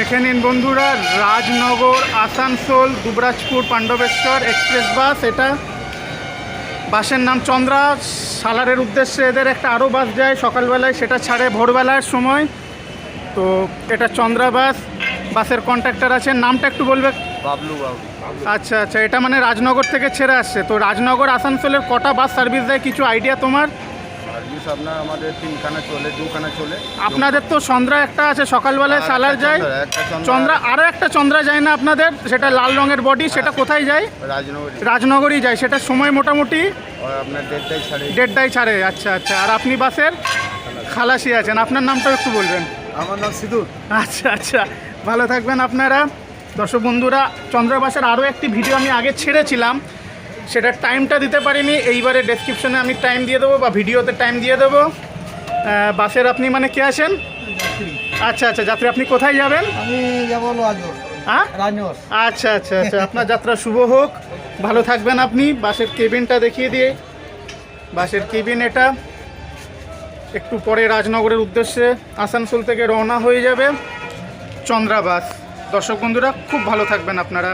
দেখে নিন বন্ধুরা রাজনগর আসানসোল দুবরাজপুর পাণ্ডবেশ্বর এক্সপ্রেস বাস। এটা বাসের নাম চন্দ্রা। সালারের উদ্দেশ্যে এদের একটা আরও বাস যায় সকালবেলায় সেটা ছাড়ে ভোরবেলার সময়। তো এটা চন্দ্রা বাস বাসের কন্ট্রাক্টর আছে নামটা একটু বলবে? বাবলু বাবু। আচ্ছা আচ্ছা এটা মানে রাজনগর থেকে ছেড়ে আসছে। তো রাজনগর আসানসোলের কটা বাস সার্ভিস দেয় কিছু আইডিয়া তোমার? সার্ভিস আপনার আমাদের তিনখানা চলে দুখানা চলে। আপনাদের তো চন্দ্রা একটা আছে সকালবেলায় সালার যায়। চন্দ্রা, আরও একটা চন্দ্রা যায় না আপনাদের? সেটা লাল রঙের বডি সেটা কোথায় যায়? রাজনগরী। যায় সেটা সময় মোটামুটি? আপনার দেড়টাই ছাড়ে। দেড়টায় ছাড়ে আচ্ছা আচ্ছা। আর আপনি বাসের? খালাসি। আছেন। আপনার নামটাও একটু বলবেন। আমার নাম সিধুর আচ্ছা আচ্ছা। ভালো থাকবেন আপনারা। দর্শক বন্ধুরা চন্দ্রবাসের আরও একটি ভিডিও আমি আগে ছেড়েছিলাম। সেটার টাইমটা দিতে পারিনি এইবারে ডেসক্রিপশনে আমি টাইম দিয়ে দেবো বা ভিডিওতে টাইম দিয়ে দেবো। বাসের আপনি মানে কে আসেন আচ্ছা আচ্ছা যাত্রী আপনি কোথায় যাবেন? আমি যাব হ্যাঁ? আচ্ছা আচ্ছা আচ্ছা আপনার যাত্রা শুভ হোক। ভালো থাকবেন আপনি। বাসের কেবিনটা দেখিয়ে দিয়ে বাসের কেবিন এটা। একটু পরে রাজনগরের উদ্দেশ্যে আসানসোল থেকে রওনা হয়ে যাবে চন্দ্রাবাস। দর্শক বন্ধুরা খুব ভালো থাকবেন আপনারা।